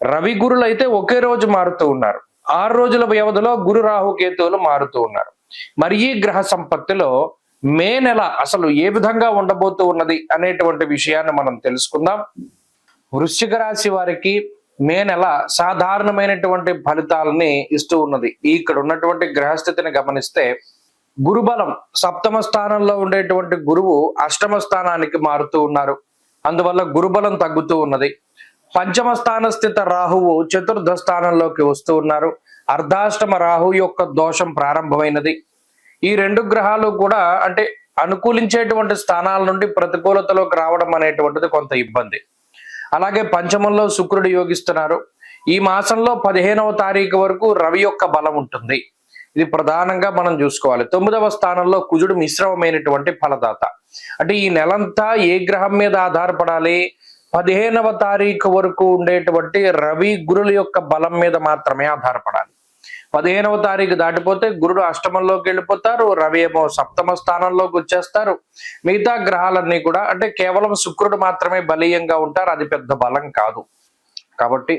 రవి గురులు అయితే ఒకే రోజు మారుతూ ఉన్నారు. ఆరు రోజుల వ్యవధిలో గురు రాహు కేతువులు మారుతూ ఉన్నారు. మరి ఈ గ్రహ సంపత్తిలో మే నెల అసలు ఏ విధంగా ఉండబోతూ ఉన్నది అనేటువంటి విషయాన్ని మనం తెలుసుకుందాం. వృశ్చిక రాశి వారికి మే నెల సాధారణమైనటువంటి ఫలితాలని ఇస్తూ ఉన్నది. ఇక్కడ ఉన్నటువంటి గ్రహస్థితిని గమనిస్తే గురుబలం సప్తమ స్థానంలో ఉండేటువంటి గురువు అష్టమ స్థానానికి మారుతూ ఉన్నారు. అందువల్ల గురుబలం తగ్గుతూ ఉన్నది. పంచమ స్థాన స్థిత రాహువు చతుర్థ స్థానంలోకి వస్తూ ఉన్నారు. అర్ధాష్టమ రాహు యొక్క దోషం ప్రారంభమైనది. ఈ రెండు గ్రహాలు కూడా అంటే అనుకూలించేటువంటి స్థానాల నుండి ప్రతికూలతలోకి రావడం అనేటువంటిది కొంత ఇబ్బంది. అలాగే పంచమంలో శుక్రుడు యోగిస్తున్నారు. ఈ మాసంలో పదిహేనవ తారీఖు వరకు రవి యొక్క బలం ఉంటుంది. ఇది ప్రధానంగా మనం చూసుకోవాలి. తొమ్మిదవ స్థానంలో కుజుడు మిశ్రమమైనటువంటి ఫలదాత. అంటే ఈ నెలంతా ఏ గ్రహం మీద ఆధారపడాలి? పదిహేనవ తారీఖు వరకు ఉండేటువంటి రవి గురుల యొక్క బలం మీద మాత్రమే ఆధారపడాలి. పదిహేనవ తారీఖు దాటిపోతే గురుడు అష్టమంలోకి వెళ్ళిపోతారు రవి ఏమో సప్తమ స్థానంలోకి వచ్చేస్తారు. మిగతా గ్రహాలన్నీ కూడా అంటే కేవలం శుక్రుడు మాత్రమే బలీయంగా ఉంటారు అది పెద్ద బలం కాదు. కాబట్టి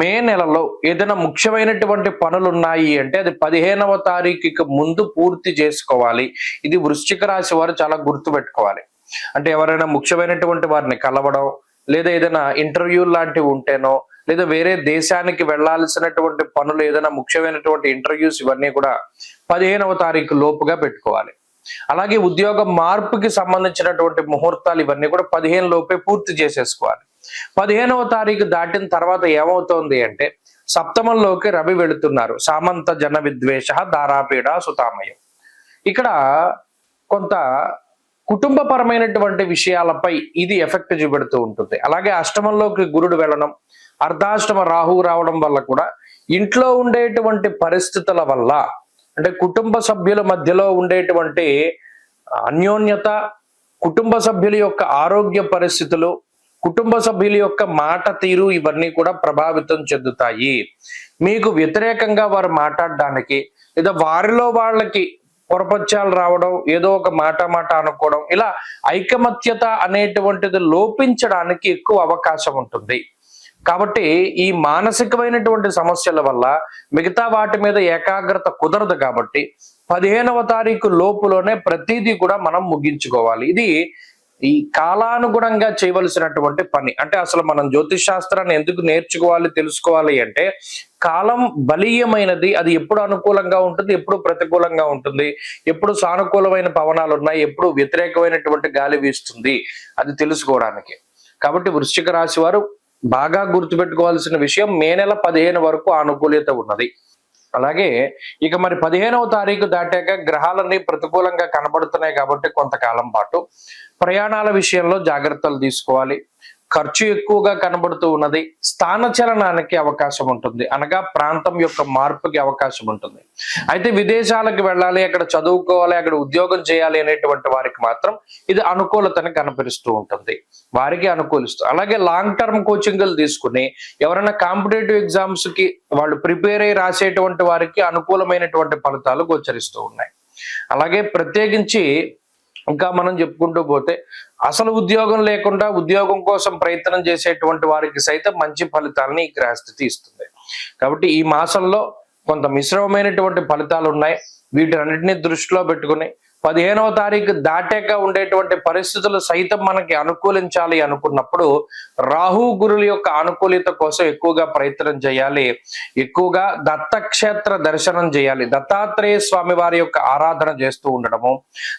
మే నెలలో ఏదైనా ముఖ్యమైనటువంటి పనులు ఉన్నాయి అంటే అది పదిహేనవ తారీఖుకి ముందు పూర్తి చేసుకోవాలి. ఇది వృశ్చిక రాశి వారు చాలా గుర్తు పెట్టుకోవాలి అంటే ఎవరైనా ముఖ్యమైనటువంటి వారిని కలవడం లేదా ఏదైనా ఇంటర్వ్యూ లాంటివి ఉంటేనో లేదా వేరే దేశానికి వెళ్ళాల్సినటువంటి పనులు ఏదైనా ముఖ్యమైనటువంటి ఇంటర్వ్యూస్ ఇవన్నీ కూడా పదిహేనవ తారీఖు లోపుగా పెట్టుకోవాలి. అలాగే ఉద్యోగ మార్పుకి సంబంధించినటువంటి ముహూర్తాలు ఇవన్నీ కూడా పదిహేను లోపే పూర్తి చేసేసుకోవాలి. పదిహేనవ తారీఖు దాటిన తర్వాత ఏమవుతోంది అంటే సప్తమంలోకి రవి వెళుతున్నారు. సామంత జన విద్వేష దారాపీడ సుతామయం. ఇక్కడ కొంత కుటుంబపరమైనటువంటి విషయాలపై ఇది ఎఫెక్ట్ చూపెడుతూ ఉంటుంది. అలాగే అష్టమంలోకి గురుడు వెళ్ళడం అర్ధాష్టమ రాహువు రావడం వల్ల కూడా ఇంట్లో ఉండేటువంటి పరిస్థితుల వల్ల అంటే కుటుంబ సభ్యుల మధ్యలో ఉండేటువంటి అన్యోన్యత కుటుంబ సభ్యుల యొక్క ఆరోగ్య పరిస్థితులు కుటుంబ సభ్యుల యొక్క మాట తీరు ఇవన్నీ కూడా ప్రభావితం చెందుతాయి. మీకు వ్యతిరేకంగా వారు మాట్లాడడానికి లేదా వారిలో వాళ్ళకి పొరపత్యాలు రావడం ఏదో ఒక మాట మాట అనుకోవడం ఇలా ఐకమత్యత అనేటువంటిది లోపించడానికి ఎక్కువ అవకాశం ఉంటుంది. కాబట్టి ఈ మానసికమైనటువంటి సమస్యల వల్ల మిగతా వాటి మీద ఏకాగ్రత కుదరదు కాబట్టి పదిహేనవ తారీఖు లోపులోనే ప్రతిదీ కూడా మనం ముగించుకోవాలి. ఇది ఈ కాలానుగుణంగా చేయవలసినటువంటి పని. అంటే అసలు మనం జ్యోతిష్ శాస్త్రాన్ని ఎందుకు నేర్చుకోవాలి తెలుసుకోవాలి అంటే కాలం బలీయమైనది అది ఎప్పుడు అనుకూలంగా ఉంటుంది ఎప్పుడు ప్రతికూలంగా ఉంటుంది ఎప్పుడు సానుకూలమైన పవనాలు ఉన్నాయి ఎప్పుడు వ్యతిరేకమైనటువంటి గాలి వీస్తుంది అది తెలుసుకోవడానికి. కాబట్టి వృశ్చిక రాశి వారు బాగా గుర్తుపెట్టుకోవాల్సిన విషయం మే నెల పదిహేను వరకు అనుకూల్యత ఉన్నది. అలాగే ఇక మరి పదిహేనవ తారీఖు దాటాక గ్రహాలన్నీ ప్రతికూలంగా కనబడుతున్నాయి కాబట్టి కొంతకాలం పాటు ప్రయాణాల విషయంలో జాగ్రత్తలు తీసుకోవాలి. ఖర్చు ఎక్కువగా కనబడుతూ ఉన్నది. స్థానచలనానికి అవకాశం ఉంటుంది. అనగా ప్రాంతం యొక్క మార్పుకి అవకాశం ఉంటుంది. అయితే విదేశాలకు వెళ్ళాలి అక్కడ చదువుకోవాలి అక్కడ ఉద్యోగం చేయాలి అనేటువంటి వారికి మాత్రం ఇది అనుకూలతని కనపరుస్తూ ఉంటుంది. వారికి అనుకూలిస్తూ అలాగే లాంగ్ టర్మ్ కోచింగ్లు తీసుకుని ఎవరైనా కాంపిటేటివ్ ఎగ్జామ్స్కి వాళ్ళు ప్రిపేర్ అయ్యి రాసేటువంటి వారికి అనుకూలమైనటువంటి ఫలితాలు గోచరిస్తూ ఉన్నాయి. అలాగే ప్రత్యేకించి ఇంకా మనం చెప్పుకుంటూ పోతే అసలు ఉద్యోగం లేకుండా ఉద్యోగం కోసం ప్రయత్నం చేసేటువంటి వారికి సైతం మంచి ఫలితాలని ఈ గ్రహస్థితి ఇస్తుంది. కాబట్టి ఈ మాసంలో కొంత మిశ్రమమైనటువంటి ఫలితాలు ఉన్నాయి. వీటన్నిటిని దృష్టిలో పెట్టుకుని పదిహేనవ తారీఖు దాటాక ఉండేటువంటి పరిస్థితులు సైతం మనకి అనుకూలించాలి అనుకున్నప్పుడు రాహు గురుల యొక్క అనుకూలిత కోసం ఎక్కువగా ప్రయత్నం చేయాలి. ఎక్కువగా దత్తక్షేత్ర దర్శనం చేయాలి. దత్తాత్రేయ స్వామి వారి యొక్క ఆరాధన చేస్తూ ఉండడము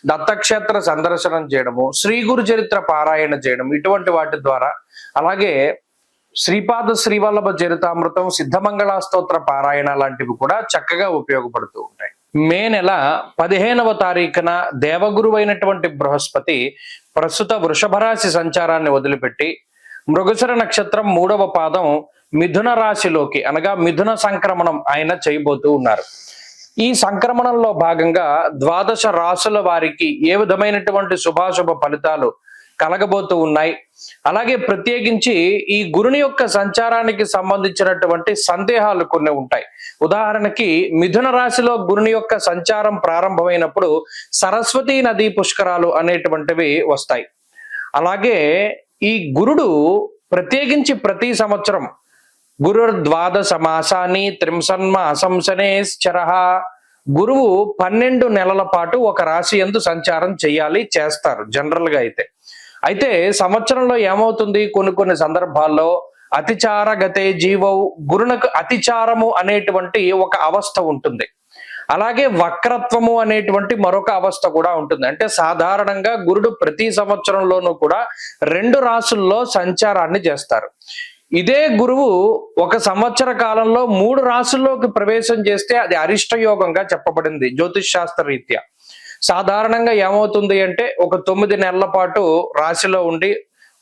దత్తక్షేత్ర సందర్శనం చేయడము శ్రీ గురు చరిత్ర పారాయణ చేయడం ఇటువంటి వాటి ద్వారా. అలాగే శ్రీపాద శ్రీవల్లభ చరితామృతం సిద్ధమంగళ స్తోత్ర పారాయణ లాంటివి కూడా చక్కగా ఉపయోగపడుతూ ఉంటాయి. మే నెల పదిహేనవ తారీఖున దేవగురు అయినటువంటి బృహస్పతి ప్రస్తుత వృషభ రాశి సంచారాన్ని వదిలిపెట్టి మృగశిర నక్షత్రం మూడవ పాదం మిథున రాశిలోకి అనగా మిథున సంక్రమణం ఆయన చేయబోతూ ఉన్నారు. ఈ సంక్రమణంలో భాగంగా ద్వాదశ రాసుల వారికి ఏ విధమైనటువంటి శుభాశుభ ఫలితాలు కలగబోతూ ఉన్నాయి. అలాగే ప్రత్యేకించి ఈ గురుని యొక్క సంచారానికి సంబంధించినటువంటి సందేహాలు కొన్ని ఉంటాయి. ఉదాహరణకి మిథున రాశిలో గురుని యొక్క సంచారం ప్రారంభమైనప్పుడు సరస్వతీ నదీ పుష్కరాలు అనేటువంటివి వస్తాయి. అలాగే ఈ గురుడు ప్రత్యేకించి ప్రతి సంవత్సరం గురుర్ద్వాదశ మాసాన్ని త్రింసన్మ అసంసనేశ్చరహ గురువు పన్నెండు నెలల పాటు ఒక రాశి ఎందు సంచారం చేయాలి చేస్తారు జనరల్గా అయితే. అయితే సంవత్సరంలో ఏమవుతుంది? కొన్ని కొన్ని సందర్భాల్లో అతిచార గతే జీవవు గురునకు అతిచారము అనేటువంటి ఒక అవస్థ ఉంటుంది. అలాగే వక్రత్వము అనేటువంటి మరొక అవస్థ కూడా ఉంటుంది. అంటే సాధారణంగా గురుడు ప్రతి సంవత్సరంలోనూ కూడా రెండు రాసుల్లో సంచారాన్ని చేస్తారు. ఇదే గురువు ఒక సంవత్సర కాలంలో మూడు రాసుల్లోకి ప్రవేశం చేస్తే అది అరిష్టయోగంగా చెప్పబడింది జ్యోతిష్ శాస్త్ర రీత్యా. సాధారణంగా ఏమవుతుంది అంటే ఒక తొమ్మిది నెలల పాటు రాశిలో ఉండి